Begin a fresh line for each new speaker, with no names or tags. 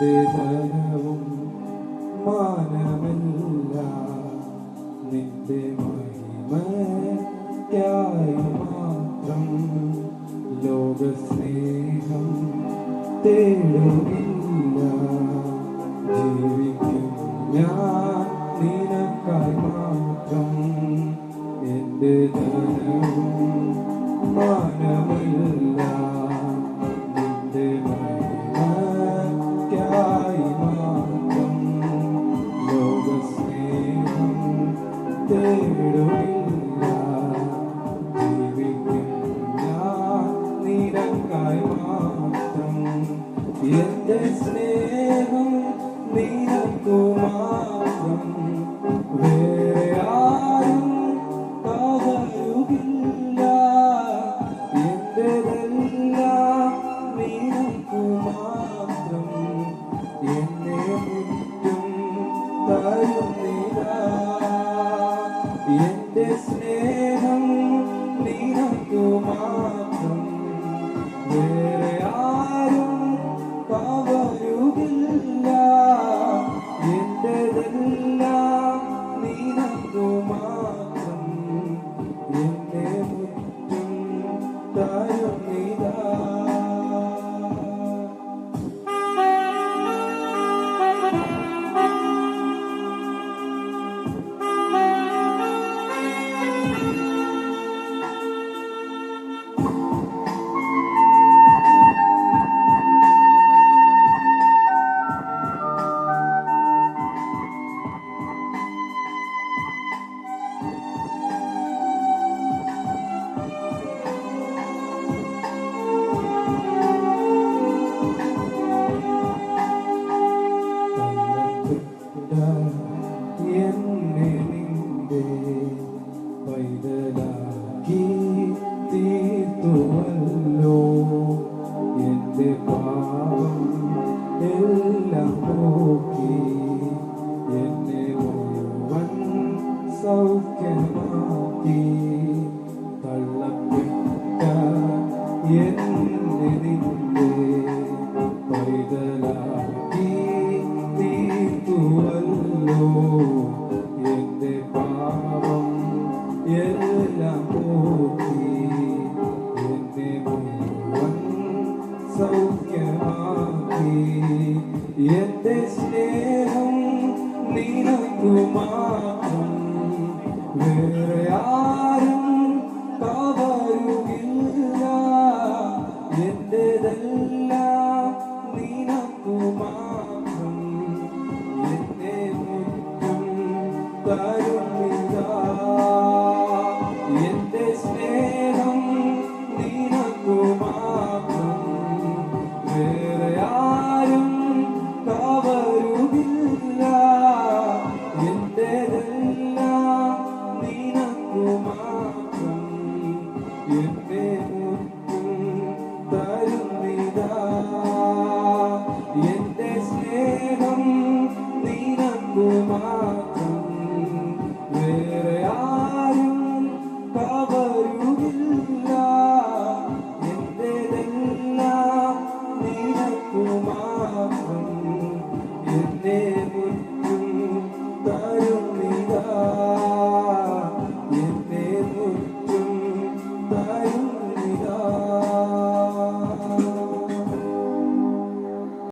നിന്ദിതനവും മാനമില്ല. നിന്റെ മഹിമയായി മാത്രം ലോകസ്നേഹം തേടുകയും എന്റെ സ്നേഹം നിനക്കു വേറെ ആരും പകരുകില്ല. എന്റെതെല്ലാം നിനക്കു മാത്രം. എന്നെ മുറ്റും തരുന്നില്ല. എന്റെ സ്നേഹം നിനക്കു ചെയ്തതെല്ലാം നീ നൽകുമാ. നിന്റെ പൈതലാക്കി പാപം എല്ലാം നോക്കി സ്നേഹം നിനക്കുമാ